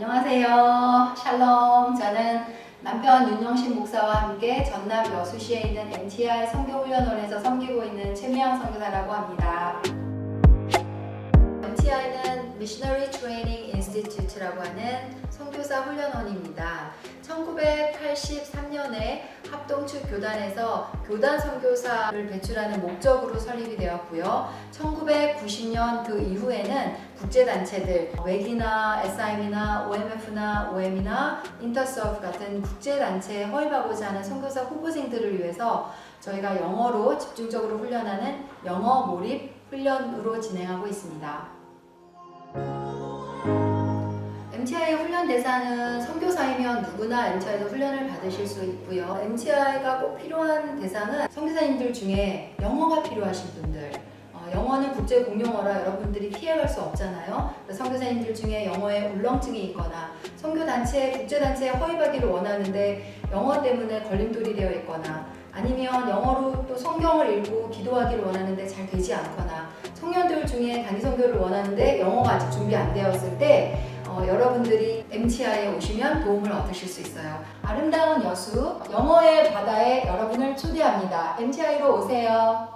안녕하세요. 샬롬. 저는 남편 윤영신 목사와 함께 전남 여수시에 있는 MTI 선교훈련원에서 섬기고 있는 최미영 선교사라고 합니다. MTI는 Missionary Training Institute라고 하는 선교사 훈련원입니다. 1983년에 합동축 교단에서 교단 선교사를 배출하는 목적으로 설립이 되었고요. 1990년 그 이후에는 국제단체들, 웨기나 SIM이나 OMF나 OM이나 인터서프 같은 국제단체에 허입하고자 하는 선교사 후보생들을 위해서 저희가 영어로 집중적으로 훈련하는 영어 몰입 훈련으로 진행하고 있습니다. MTI 훈련 대상은 선교 사이면 누구나 MTI에서 훈련을 받으실 수 있고요. MTI가 꼭 필요한 대상은 선교사님들 중에 영어가 필요하신 분들. 어, 영어는 국제 공용어라 여러분들이 피해갈 수 없잖아요. 선교사님들 중에 영어에 울렁증이 있거나 선교단체, 국제단체에 허입하기를 원하는데 영어 때문에 걸림돌이 되어 있거나 아니면 영어로 또 성경을 읽고 기도하기를 원하는데 잘 되지 않거나 청년들 중에 단기 선교를 원하는데 영어가 아직 준비 안 되었을 때 어, 여러분들이 MTI에 오시면 도움을 얻으실 수 있어요. 아름다운 여수 영어의 바다에 여러분을 초대합니다. MTI로 오세요.